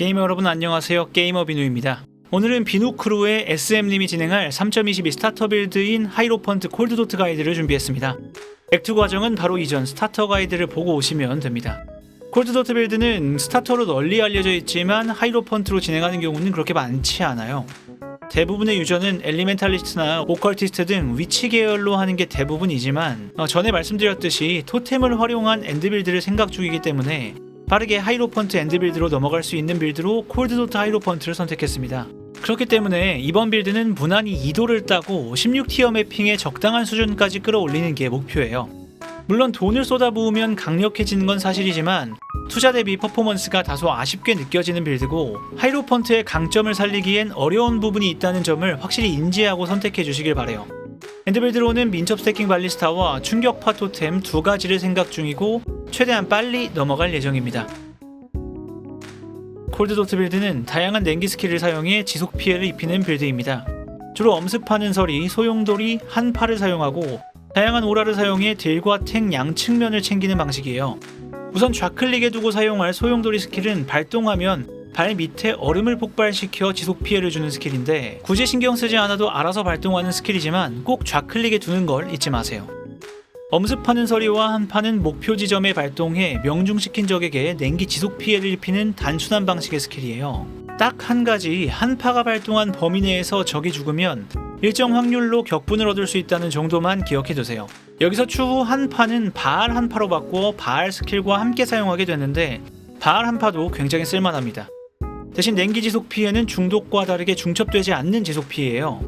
게이머 여러분 안녕하세요. 게이머 비누입니다. 오늘은 비누크루의 SM님이 진행할 3.22 스타터 빌드인 하이로펀트 콜드도트 가이드를 준비했습니다. 액트 과정은 바로 이전 스타터 가이드를 보고 오시면 됩니다. 콜드도트 빌드는 스타터로 널리 알려져 있지만 하이로펀트로 진행하는 경우는 그렇게 많지 않아요. 대부분의 유저는 엘리멘탈리스트나 오컬티스트 등 위치 계열로 하는 게 대부분이지만 어, 전에 말씀드렸듯이 토템을 활용한 엔드빌드를 생각 중이기 때문에 빠르게 하이로펀트 엔드빌드로 넘어갈 수 있는 빌드로 콜드도트 하이로펀트를 선택했습니다. 그렇기 때문에 이번 빌드는 무난히 2도를 따고 16티어 매핑의 적당한 수준까지 끌어올리는 게 목표예요. 물론 돈을 쏟아부으면 강력해지는 건 사실이지만 투자 대비 퍼포먼스가 다소 아쉽게 느껴지는 빌드고 하이로펀트의 강점을 살리기엔 어려운 부분이 있다는 점을 확실히 인지하고 선택해 주시길 바래요. 엔드빌드로는 민첩 스태킹 발리스타와 충격파 토템 두 가지를 생각 중이고 최대한 빨리 넘어갈 예정입니다. 콜드 도트 빌드는 다양한 냉기 스킬을 사용해 지속 피해를 입히는 빌드입니다. 주로 엄습하는 설이 소용돌이 한파를 사용하고 다양한 오라를 사용해 딜과 탱 양측면을 챙기는 방식이에요. 우선 좌클릭에 두고 사용할 소용돌이 스킬은 발동하면 발 밑에 얼음을 폭발시켜 지속 피해를 주는 스킬인데 굳이 신경 쓰지 않아도 알아서 발동하는 스킬이지만 꼭 좌클릭에 두는 걸 잊지 마세요. 엄습하는 서리와 한파는 목표 지점에 발동해 명중시킨 적에게 냉기 지속 피해를 입히는 단순한 방식의 스킬이에요. 딱 한 가지 한파가 발동한 범위 내에서 적이 죽으면 일정 확률로 격분을 얻을 수 있다는 정도만 기억해 두세요. 여기서 추후 한파는 바알 한파로 바꾸어 바알 스킬과 함께 사용하게 되는데 바알 한파도 굉장히 쓸만합니다. 대신 냉기 지속 피해는 중독과 다르게 중첩되지 않는 지속 피해예요.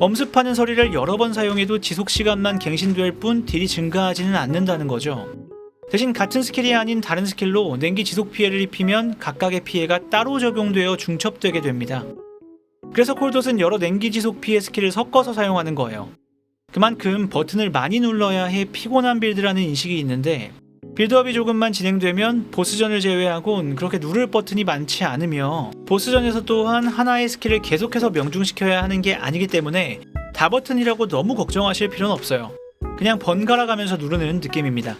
엄습하는 서리를 여러 번 사용해도 지속 시간만 갱신될 뿐 딜이 증가하지는 않는다는 거죠. 대신 같은 스킬이 아닌 다른 스킬로 냉기 지속 피해를 입히면 각각의 피해가 따로 적용되어 중첩되게 됩니다. 그래서 콜돗은 여러 냉기 지속 피해 스킬을 섞어서 사용하는 거예요. 그만큼 버튼을 많이 눌러야 해 피곤한 빌드라는 인식이 있는데 빌드업이 조금만 진행되면 보스전을 제외하곤 그렇게 누를 버튼이 많지 않으며 보스전에서 또한 하나의 스킬을 계속해서 명중시켜야 하는 게 아니기 때문에 다 버튼이라고 너무 걱정하실 필요는 없어요. 그냥 번갈아 가면서 누르는 느낌입니다.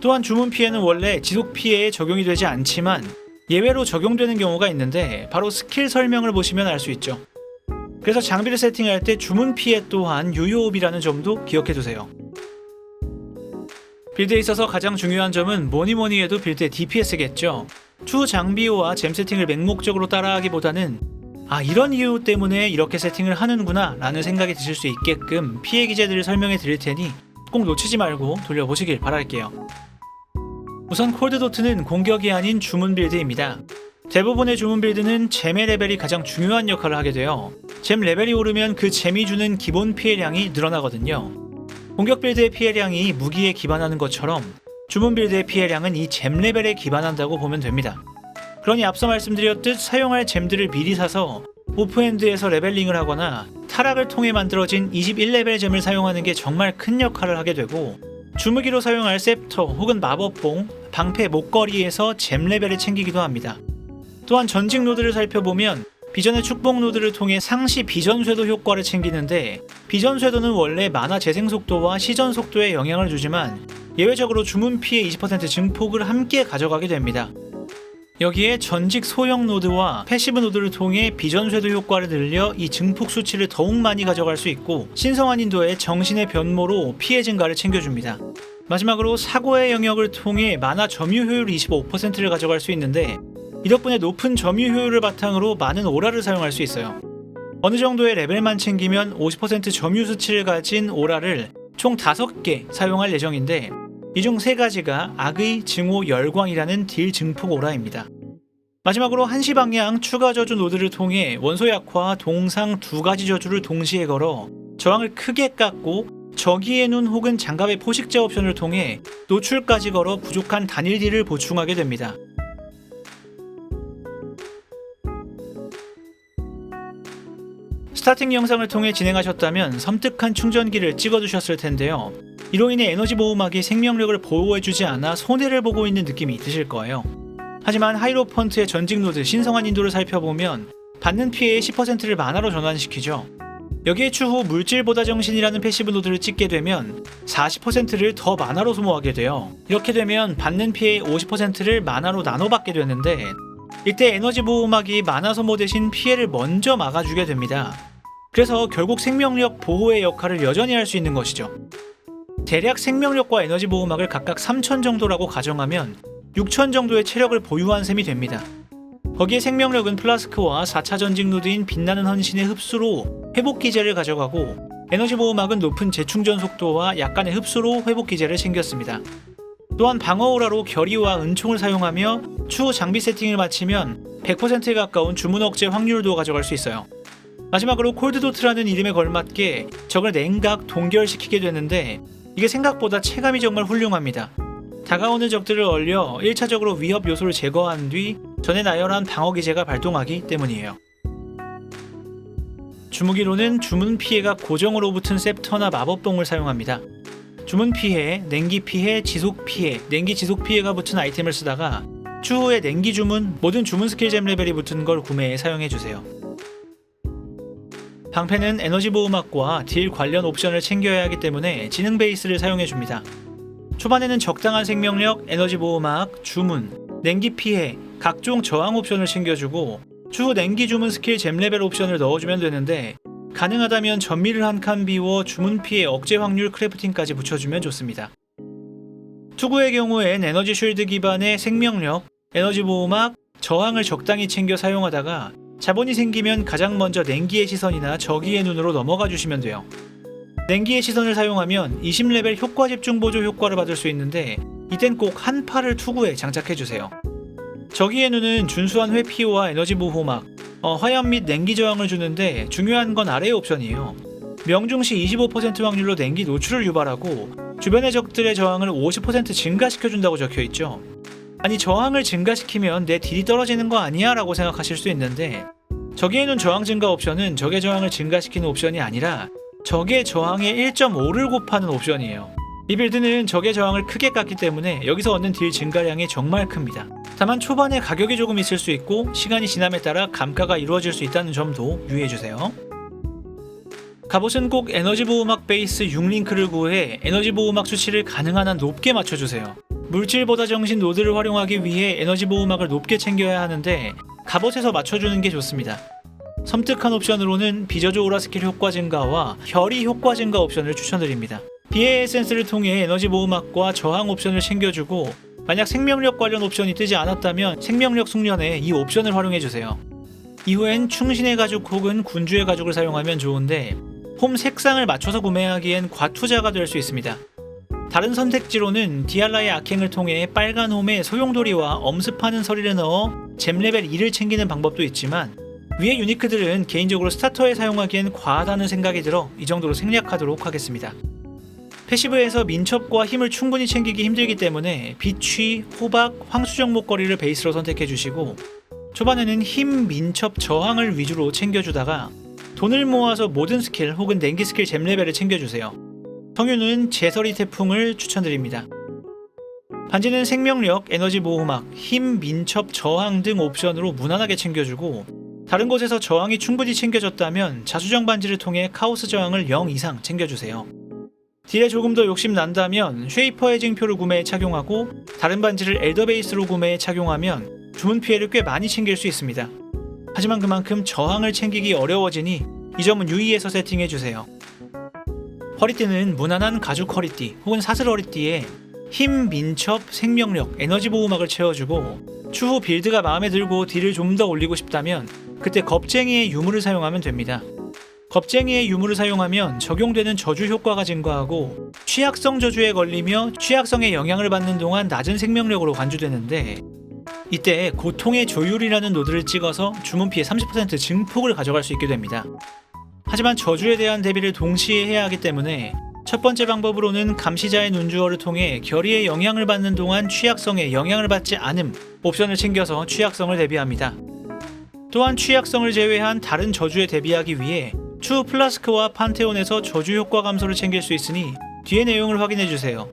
또한 주문 피해는 원래 지속 피해에 적용이 되지 않지만 예외로 적용되는 경우가 있는데 바로 스킬 설명을 보시면 알 수 있죠. 그래서 장비를 세팅할 때 주문 피해 또한 유효업이라는 점도 기억해 두세요. 빌드에 있어서 가장 중요한 점은 뭐니 뭐니 해도 빌드의 DPS겠죠. 추 장비와 잼 세팅을 맹목적으로 따라하기보다는 아 이런 이유 때문에 이렇게 세팅을 하는구나 라는 생각이 드실 수 있게끔 피해 기제들을 설명해 드릴 테니 꼭 놓치지 말고 돌려보시길 바랄게요. 우선 콜드도트는 공격이 아닌 주문 빌드입니다. 대부분의 주문 빌드는 잼의 레벨이 가장 중요한 역할을 하게 돼요. 잼 레벨이 오르면 그 잼이 주는 기본 피해량이 늘어나거든요. 공격 빌드의 피해량이 무기에 기반하는 것처럼 주문 빌드의 피해량은 이 잼 레벨에 기반한다고 보면 됩니다. 그러니 앞서 말씀드렸듯 사용할 잼들을 미리 사서 오프엔드에서 레벨링을 하거나 타락을 통해 만들어진 21레벨 잼을 사용하는 게 정말 큰 역할을 하게 되고 주무기로 사용할 셉터 혹은 마법봉, 방패 목걸이에서 잼 레벨을 챙기기도 합니다. 또한 전직 노드를 살펴보면 비전의 축복 노드를 통해 상시 비전 쇄도 효과를 챙기는데 비전 쇄도는 원래 만화 재생 속도와 시전 속도에 영향을 주지만 예외적으로 주문 피해 20% 증폭을 함께 가져가게 됩니다. 여기에 전직 소형 노드와 패시브 노드를 통해 비전 쇄도 효과를 늘려 이 증폭 수치를 더욱 많이 가져갈 수 있고 신성한 인도의 정신의 변모로 피해 증가를 챙겨줍니다. 마지막으로 사고의 영역을 통해 만화 점유 효율 25%를 가져갈 수 있는데 이 덕분에 높은 점유 효율을 바탕으로 많은 오라를 사용할 수 있어요. 어느 정도의 레벨만 챙기면 50% 점유 수치를 가진 오라를 총 5개 사용할 예정인데 이 중 3가지가 악의, 증오, 열광이라는 딜 증폭 오라입니다. 마지막으로 한시 방향 추가 저주 노드를 통해 원소 약화, 동상 두 가지 저주를 동시에 걸어 저항을 크게 깎고 저기의 눈 혹은 장갑의 포식자 옵션을 통해 노출까지 걸어 부족한 단일 딜을 보충하게 됩니다. 스타팅 영상을 통해 진행하셨다면 섬뜩한 충전기를 찍어두셨을 텐데요. 이로 인해 에너지 보호막이 생명력을 보호해주지 않아 손해를 보고 있는 느낌이 드실 거예요. 하지만 하이로펀트의 전직 노드 신성한 인도를 살펴보면 받는 피해의 10%를 만화로 전환시키죠. 여기에 추후 물질보다 정신이라는 패시브 노드를 찍게 되면 40%를 더 만화로 소모하게 돼요. 이렇게 되면 받는 피해의 50%를 만화로 나눠받게 되는데 이때 에너지 보호막이 만화 소모 대신 피해를 먼저 막아주게 됩니다. 그래서 결국 생명력 보호의 역할을 여전히 할 수 있는 것이죠. 대략 생명력과 에너지 보호막을 각각 3000 정도라고 가정하면 6000 정도의 체력을 보유한 셈이 됩니다. 거기에 생명력은 플라스크와 4차 전직 노드인 빛나는 헌신의 흡수로 회복 기제를 가져가고 에너지 보호막은 높은 재충전 속도와 약간의 흡수로 회복 기제를 챙겼습니다. 또한 방어 오라로 결의와 은총을 사용하며 추후 장비 세팅을 마치면 100%에 가까운 주문 억제 확률도 가져갈 수 있어요. 마지막으로 콜드도트라는 이름에 걸맞게 적을 냉각 동결시키게 되는데 이게 생각보다 체감이 정말 훌륭합니다. 다가오는 적들을 얼려 1차적으로 위협 요소를 제거한 뒤 전에 나열한 방어 기제가 발동하기 때문이에요. 주무기로는 주문 피해가 고정으로 붙은 셉터나 마법봉을 사용합니다. 주문 피해, 냉기 피해, 지속 피해, 냉기 지속 피해가 붙은 아이템을 쓰다가 추후에 냉기 주문, 모든 주문 스킬잼 레벨이 붙은 걸 구매해 사용해 주세요. 방패는 에너지 보호막과 딜 관련 옵션을 챙겨야 하기 때문에 지능 베이스를 사용해 줍니다. 초반에는 적당한 생명력, 에너지 보호막, 주문, 냉기 피해, 각종 저항 옵션을 챙겨주고 추후 냉기 주문 스킬 잼 레벨 옵션을 넣어주면 되는데 가능하다면 전미를 한 칸 비워 주문 피해 억제 확률 크래프팅까지 붙여주면 좋습니다. 투구의 경우엔 에너지 쉴드 기반의 생명력, 에너지 보호막, 저항을 적당히 챙겨 사용하다가 자본이 생기면 가장 먼저 냉기의 시선이나 저기의 눈으로 넘어가 주시면 돼요. 냉기의 시선을 사용하면 20레벨 효과 집중 보조 효과를 받을 수 있는데 이땐 꼭 한 팔을 투구에 장착해 주세요. 저기의 눈은 준수한 회피와 에너지 보호막, 어, 화염 및 냉기 저항을 주는데 중요한 건 아래의 옵션이에요. 명중시 25% 확률로 냉기 노출을 유발하고 주변의 적들의 저항을 50% 증가시켜준다고 적혀 있죠. 아니 저항을 증가시키면 내 딜이 떨어지는 거 아니야 라고 생각하실 수 있는데 저기에 있는 저항 증가 옵션은 적의 저항을 증가시키는 옵션이 아니라 적의 저항의 1.5를 곱하는 옵션이에요. 이 빌드는 적의 저항을 크게 깎기 때문에 여기서 얻는 딜 증가량이 정말 큽니다. 다만 초반에 가격이 조금 있을 수 있고 시간이 지남에 따라 감가가 이루어질 수 있다는 점도 유의해주세요. 갑옷은 꼭 에너지 보호막 베이스 6링크를 구해 에너지 보호막 수치를 가능한 한 높게 맞춰주세요. 물질보다 정신 노드를 활용하기 위해 에너지 보호막을 높게 챙겨야 하는데 갑옷에서 맞춰주는 게 좋습니다. 섬뜩한 옵션으로는 비저조 오라 스킬 효과 증가와 결의 효과 증가 옵션을 추천드립니다. 비의 에센스를 통해 에너지 보호막과 저항 옵션을 챙겨주고 만약 생명력 관련 옵션이 뜨지 않았다면 생명력 숙련에 이 옵션을 활용해주세요. 이후엔 충신의 가죽 혹은 군주의 가죽을 사용하면 좋은데 홈 색상을 맞춰서 구매하기엔 과투자가 될 수 있습니다. 다른 선택지로는 디알라의 악행을 통해 빨간 홈에 소용돌이와 엄습하는 서리를 넣어 잼 레벨 2를 챙기는 방법도 있지만 위의 유니크들은 개인적으로 스타터에 사용하기엔 과하다는 생각이 들어 이 정도로 생략하도록 하겠습니다. 패시브에서 민첩과 힘을 충분히 챙기기 힘들기 때문에 비취, 호박, 황수정 목걸이를 베이스로 선택해 주시고 초반에는 힘, 민첩, 저항을 위주로 챙겨주다가 돈을 모아서 모든 스킬 혹은 냉기 스킬 잼 레벨을 챙겨주세요. 성유는 제설이 태풍을 추천드립니다. 반지는 생명력, 에너지 보호막, 힘, 민첩, 저항 등 옵션으로 무난하게 챙겨주고 다른 곳에서 저항이 충분히 챙겨졌다면 자수정 반지를 통해 카오스 저항을 0 이상 챙겨주세요. 딜에 조금 더 욕심 난다면 쉐이퍼 해징표를 구매해 착용하고 다른 반지를 엘더 베이스로 구매해 착용하면 주문 피해를 꽤 많이 챙길 수 있습니다. 하지만 그만큼 저항을 챙기기 어려워지니 이 점은 유의해서 세팅해 주세요. 허리띠는 무난한 가죽 허리띠 혹은 사슬 허리띠에 힘, 민첩, 생명력, 에너지 보호막을 채워주고 추후 빌드가 마음에 들고 딜을 좀 더 올리고 싶다면 그때 겁쟁이의 유물을 사용하면 됩니다. 겁쟁이의 유물을 사용하면 적용되는 저주 효과가 증가하고 취약성 저주에 걸리며 취약성에 영향을 받는 동안 낮은 생명력으로 간주되는데 이때 고통의 조율이라는 노드를 찍어서 주문 피해 30% 증폭을 가져갈 수 있게 됩니다. 하지만 저주에 대한 대비를 동시에 해야 하기 때문에 첫 번째 방법으로는 감시자의 눈주어를 통해 결의의 영향을 받는 동안 취약성에 영향을 받지 않음 옵션을 챙겨서 취약성을 대비합니다. 또한 취약성을 제외한 다른 저주에 대비하기 위해 추후 플라스크와 판테온에서 저주 효과 감소를 챙길 수 있으니 뒤의 내용을 확인해 주세요.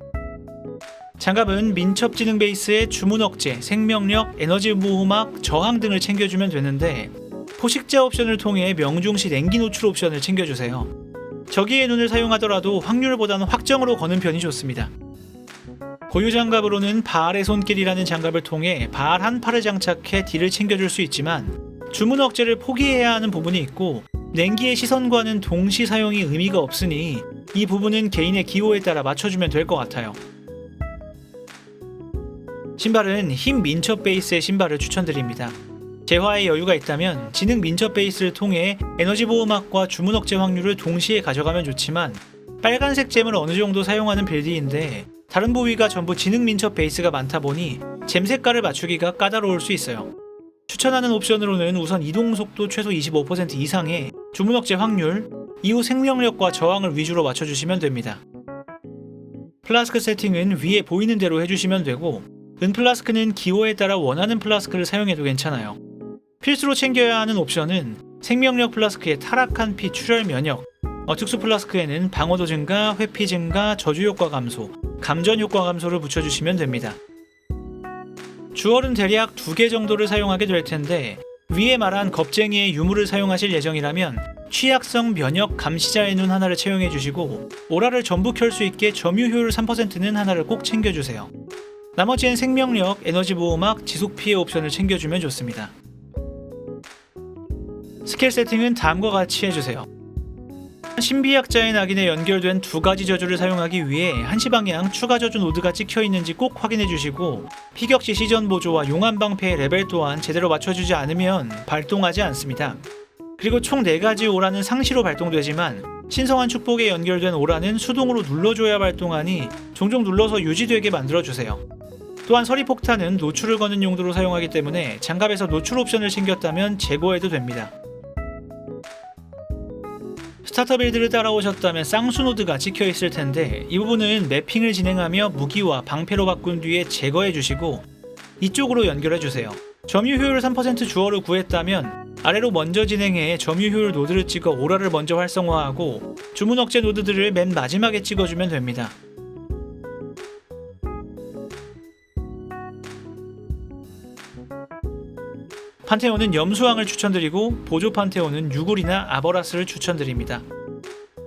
장갑은 민첩 지능 베이스의 주문 억제, 생명력, 에너지 보호막, 저항 등을 챙겨주면 되는데 포식자 옵션을 통해 명중시 냉기 노출 옵션을 챙겨주세요. 저기의 눈을 사용하더라도 확률보다는 확정으로 거는 편이 좋습니다. 고유 장갑으로는 바알의 손길이라는 장갑을 통해 바알 한 팔을 장착해 딜을 챙겨줄 수 있지만 주문 억제를 포기해야 하는 부분이 있고 냉기의 시선과는 동시 사용이 의미가 없으니 이 부분은 개인의 기호에 따라 맞춰주면 될 것 같아요. 신발은 흰 민첩 베이스의 신발을 추천드립니다. 재화에 여유가 있다면 지능 민첩 베이스를 통해 에너지 보호막과 주문 억제 확률을 동시에 가져가면 좋지만 빨간색 잼을 어느 정도 사용하는 빌드인데 다른 부위가 전부 지능 민첩 베이스가 많다 보니 잼 색깔을 맞추기가 까다로울 수 있어요. 추천하는 옵션으로는 우선 이동 속도 최소 25% 이상의 주문 억제 확률, 이후 생명력과 저항을 위주로 맞춰주시면 됩니다. 플라스크 세팅은 위에 보이는 대로 해주시면 되고 은 플라스크는 기호에 따라 원하는 플라스크를 사용해도 괜찮아요. 필수로 챙겨야 하는 옵션은 생명력 플라스크의 타락한 피 출혈 면역, 어, 특수 플라스크에는 방어도 증가, 회피 증가, 저주 효과 감소, 감전 효과 감소를 붙여주시면 됩니다. 주얼은 대략 두 개 정도를 사용하게 될 텐데 위에 말한 겁쟁이의 유물을 사용하실 예정이라면 취약성 면역 감시자의 눈 하나를 채용해 주시고 오라를 전부 켤 수 있게 점유 효율 3%는 하나를 꼭 챙겨 주세요. 나머지는 생명력, 에너지 보호막, 지속 피해 옵션을 챙겨 주면 좋습니다. 스킬 세팅은 다음과 같이 해주세요. 신비약자의 낙인에 연결된 두 가지 저주를 사용하기 위해 한시 방향 추가 저주 노드가 찍혀 있는지 꼭 확인해 주시고 피격시 시전 보조와 용암 방패의 레벨 또한 제대로 맞춰주지 않으면 발동하지 않습니다. 그리고 총 4가지 오라는 상시로 발동되지만 신성한 축복에 연결된 오라는 수동으로 눌러줘야 발동하니 종종 눌러서 유지되게 만들어주세요. 또한 서리폭탄은 노출을 거는 용도로 사용하기 때문에 장갑에서 노출 옵션을 챙겼다면 제거해도 됩니다. 스타터 빌드를 따라오셨다면 쌍수 노드가 찍혀 있을 텐데 이 부분은 매핑을 진행하며 무기와 방패로 바꾼 뒤에 제거해 주시고 이쪽으로 연결해 주세요. 점유 효율 3% 주어를 구했다면 아래로 먼저 진행해 점유 효율 노드를 찍어 오라를 먼저 활성화하고 주문 억제 노드들을 맨 마지막에 찍어주면 됩니다. 판테온은 염수왕을 추천드리고 보조 판테온은 유굴이나 아버라스를 추천드립니다.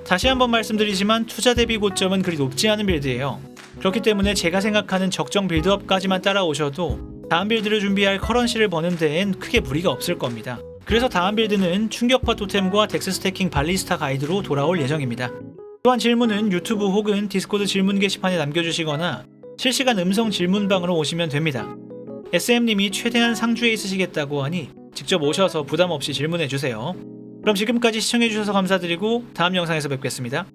다시 한번 말씀드리지만 투자 대비 고점은 그리 높지 않은 빌드예요. 그렇기 때문에 제가 생각하는 적정 빌드업까지만 따라오셔도 다음 빌드를 준비할 커런시를 버는 데엔 크게 무리가 없을 겁니다. 그래서 다음 빌드는 충격파 토템과 덱스 스태킹 발리스타 가이드로 돌아올 예정입니다. 또한 질문은 유튜브 혹은 디스코드 질문 게시판에 남겨주시거나 실시간 음성 질문방으로 오시면 됩니다. SM님이 최대한 상주에 있으시겠다고 하니 직접 오셔서 부담 없이 질문해 주세요. 그럼 지금까지 시청해 주셔서 감사드리고 다음 영상에서 뵙겠습니다.